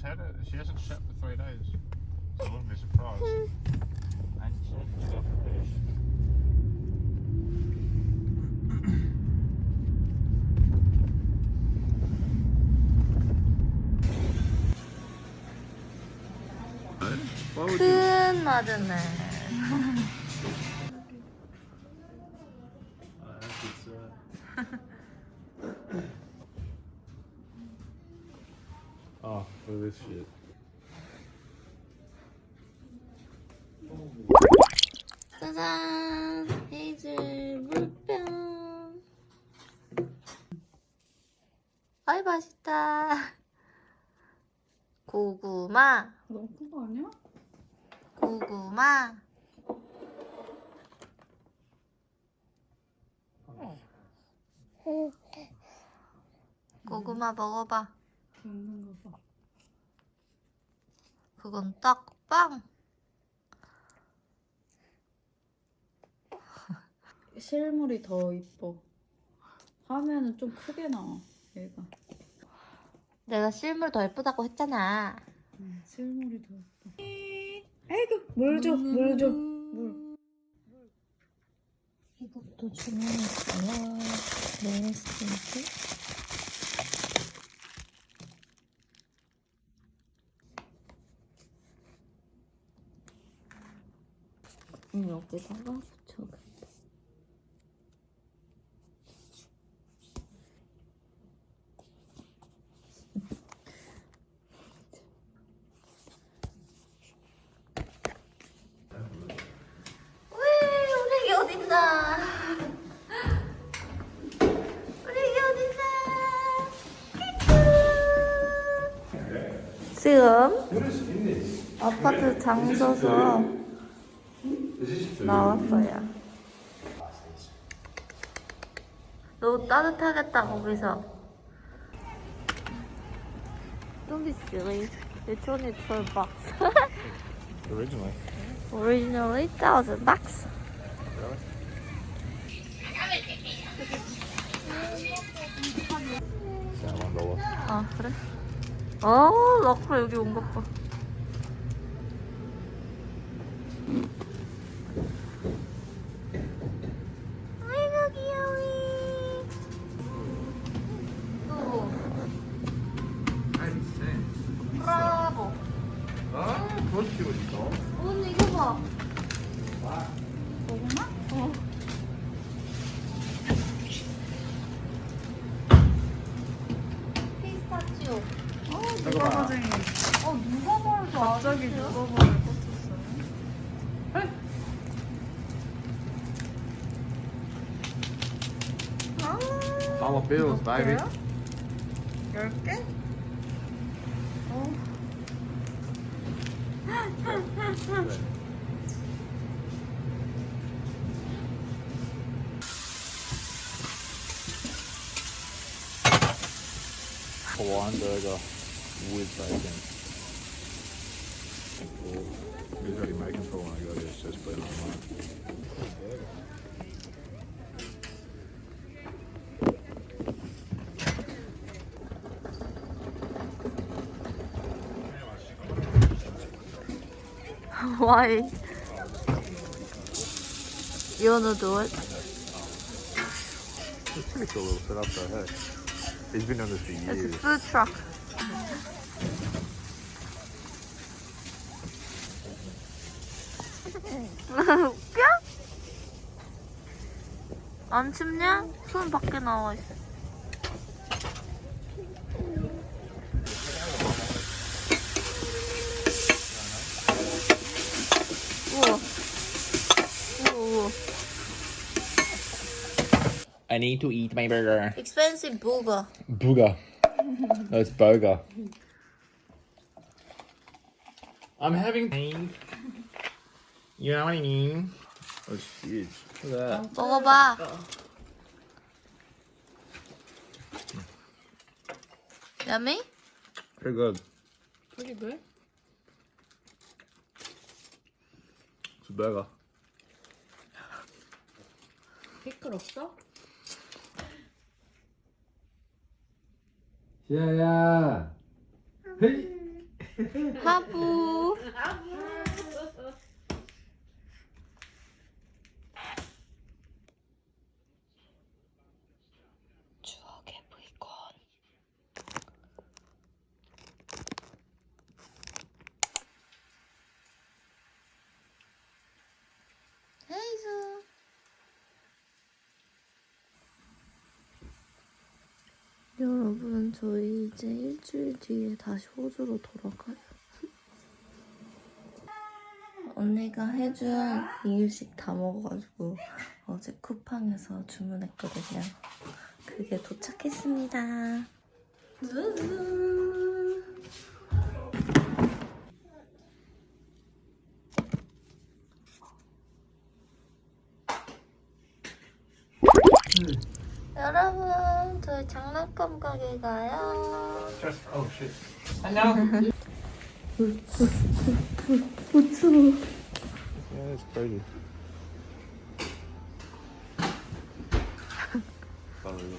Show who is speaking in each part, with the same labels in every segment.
Speaker 1: just had it. She hasn't sat for three days. So I wouldn't be surprised. And she hasn't got fish. Why would you?
Speaker 2: 큰 마드네.
Speaker 1: Oh, for this shit.
Speaker 2: 짜잔! 헤이즐 물병. 아이, 맛있다. 고구마,
Speaker 3: 너무 큰거 아니야?
Speaker 2: 고구마. 고구마 먹어봐.
Speaker 3: 없는 거 봐.
Speaker 2: 그건 떡빵.
Speaker 3: 실물이 더 이뻐. 화면은 좀 크게 나와. 얘가.
Speaker 2: 내가 실물 더 예쁘다고 했잖아.
Speaker 3: 응, 실물이 더 이뻐. 아이고 물 줘, 물 줘. 물.
Speaker 2: 이것도 주문했어요. 네스틴트. 여기다가 어딨나? 우리 애기 어딨나? 지금 아파트 장소서 나왔어요. 너무 따뜻하겠다 거기서. Don't be silly. It's only 12 bucks.
Speaker 1: Originally.
Speaker 2: Originally, thousand bucks.
Speaker 1: Dollar.
Speaker 2: 아 그래? 어 러클 여기 온 것 봐. 아이고 귀여워. 또 브라보.
Speaker 1: Ah, of course she would stop.
Speaker 2: 언니 이거 봐. 고구마? 어. 피스타치오.
Speaker 3: 어, 누가 가쟁이.
Speaker 2: 어 누가
Speaker 3: 누가 말을 꽂혔어요?
Speaker 1: Dollar bills, baby.
Speaker 3: 열 개? 어.
Speaker 1: Cool. He's already making for when I go it's been online.
Speaker 2: Why? You wanna do it?
Speaker 1: It's pretty cool little setup though, hey? He's been on this for years.
Speaker 2: It's a food truck. 안 춥냐? 손 밖에 나와 있어. 우와. 우와, 우와.
Speaker 4: I need to eat my burger.
Speaker 2: Expensive burger.
Speaker 4: Booger. No, it's boga. I'm having pain. You know what I mean?
Speaker 2: 먹어봐. Yummy?
Speaker 1: Pretty good.
Speaker 3: pretty good.
Speaker 1: It's a burger.
Speaker 3: 피클 없어?
Speaker 4: 야야. 헤이.
Speaker 2: 하부. 추억의 브이콘. 헤이즈. 저희 이제 일주일 뒤에 다시 호주로 돌아가요. 언니가 해준 이유식 다 먹어가지고 어제 쿠팡에서 주문했거든요. 그게 도착했습니다. 여러분, 저희 장난감 가게 가요.
Speaker 4: Just oh shit. 안녕.
Speaker 1: Yeah, it's crazy. Sorry.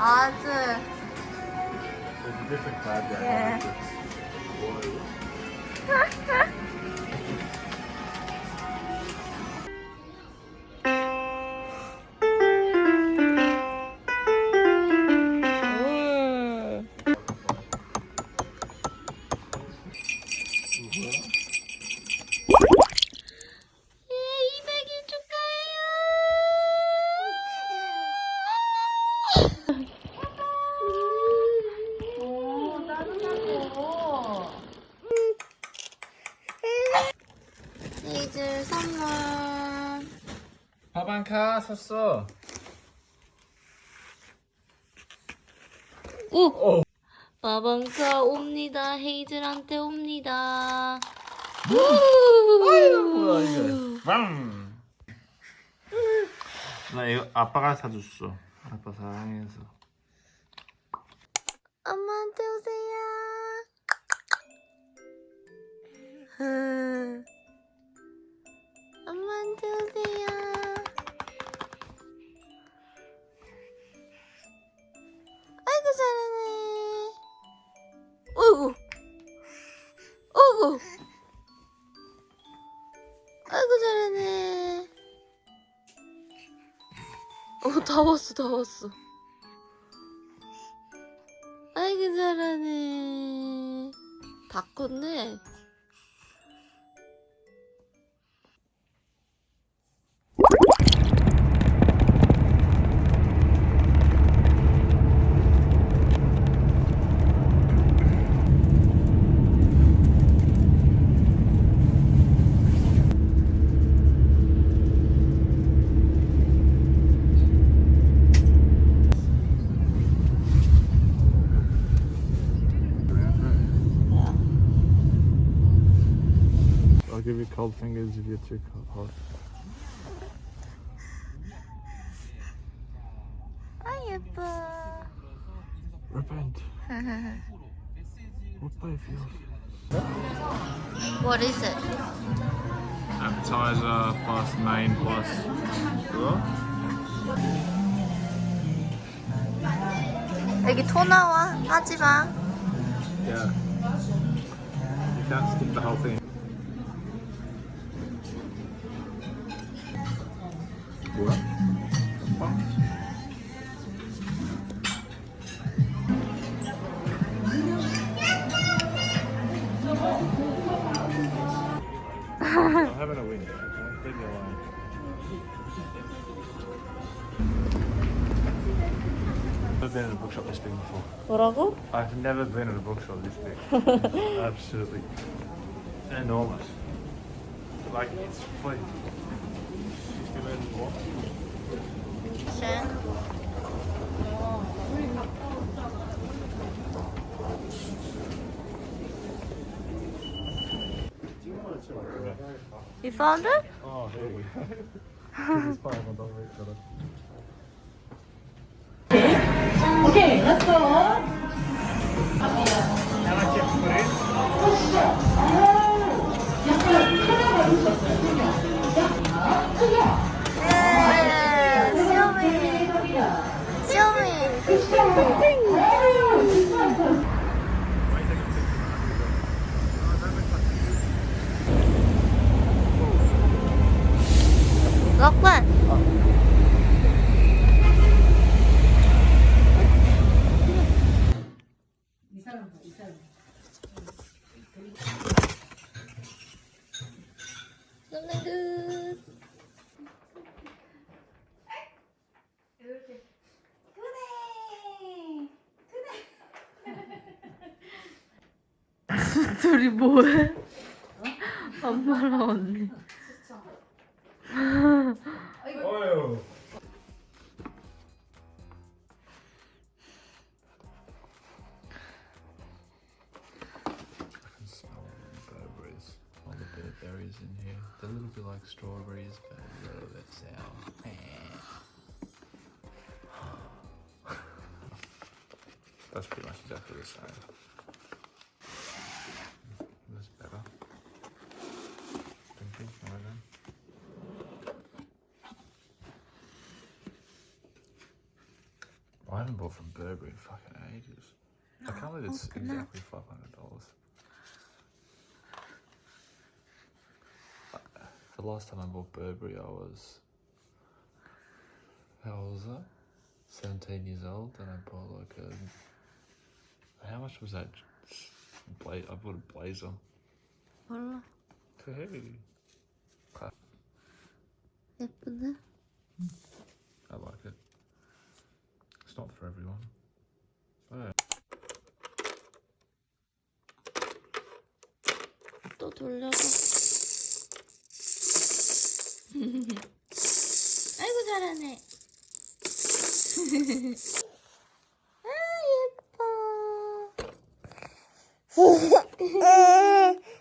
Speaker 1: a
Speaker 4: 嗯。샀어.
Speaker 2: 오! 마방카 옵니다. 헤이즐한테 옵니다.
Speaker 4: 뭐야 이게? 빵. 나 이거 아빠가 사줬어. 아빠 사랑해서.
Speaker 2: 엄마한테 오세요. 흐. 엄마한테 오세요. 아이고 잘하네. 어구. 어구. 아이고 잘하네. 어, 다 왔어, 다 왔어. 아이고 잘하네. 다 컸네.
Speaker 1: cold fingers if you're too co- hot.
Speaker 2: 아 예뻐.
Speaker 1: Repent. What play feels?
Speaker 2: What is it?
Speaker 1: Appetizer plus main plus.
Speaker 2: 여기 토 나와. 하지 마.
Speaker 1: Yeah. You can't stick the whole thing. having a win. Okay? Leave me alone. I've been in a bookshop this big before.
Speaker 2: 뭐라고?
Speaker 1: I've never been in a bookshop this big. Absolutely enormous. Like it's like fifty minutes walk.
Speaker 2: You found it?
Speaker 1: Oh, here we go.
Speaker 2: okay, let's go. 둘이 뭐해? 엄마랑 언니.
Speaker 1: 어휴. I can smell Burberry's. All the bit berries in here. They're a little bit like strawberries, but a little bit sour. That's pretty much exactly the same. fucking ages. No, I believe it's exactly five hundred dollars. The last time I bought Burberry, I was how old was I? Seventeen years old, and I bought like a how much was that? Bla! I bought a blazer.
Speaker 2: What?
Speaker 1: Hey.
Speaker 2: Clap.
Speaker 1: I like it. It's not for everyone. Oh,
Speaker 2: 또 돌려봐. 아이고 잘하네. 아 예뻐.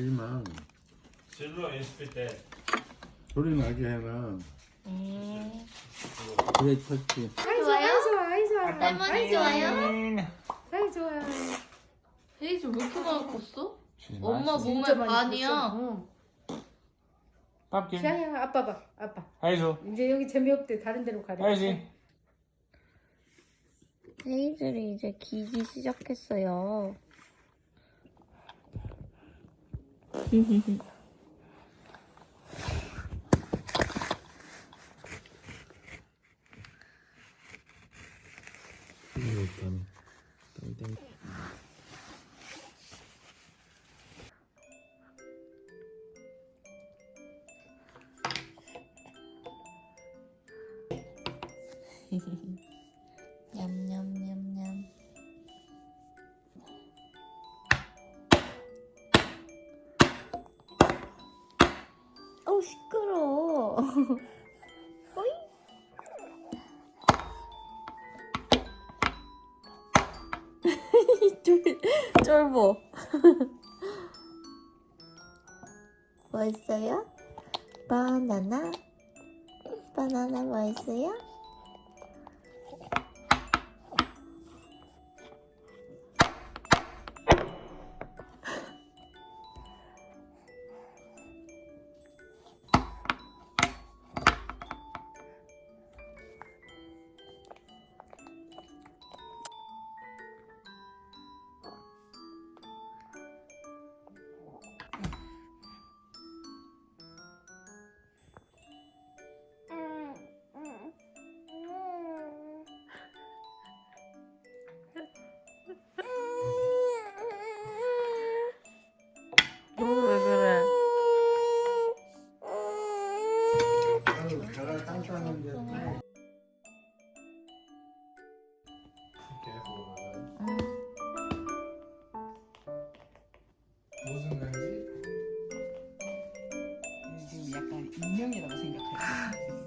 Speaker 5: 하지마
Speaker 4: Is fit there.
Speaker 5: 소리 나게 해라 그래 쳤지
Speaker 2: 좋아요? 레몬이 좋아요?
Speaker 6: 아이 좋아요.
Speaker 2: 헤이즈 왜 이렇게 많이 컸어? 엄마
Speaker 6: 많이
Speaker 2: 반이야.
Speaker 4: Pumpkin.
Speaker 6: 지향이 아빠 봐. 아빠.
Speaker 4: Hazel.
Speaker 6: 이제 여기 재미없대. 다른 데로 가래.
Speaker 4: Hazel.
Speaker 2: 헤이즐이 이제 기기 시작했어요. 냠냠냠냠. 어우 시끄러. 어 쫄 쫄보. 뭐 있어요? 바나나? 바나나 뭐 있어요?
Speaker 5: 무슨 건지
Speaker 7: 지금 약간 인형이라고 생각하지.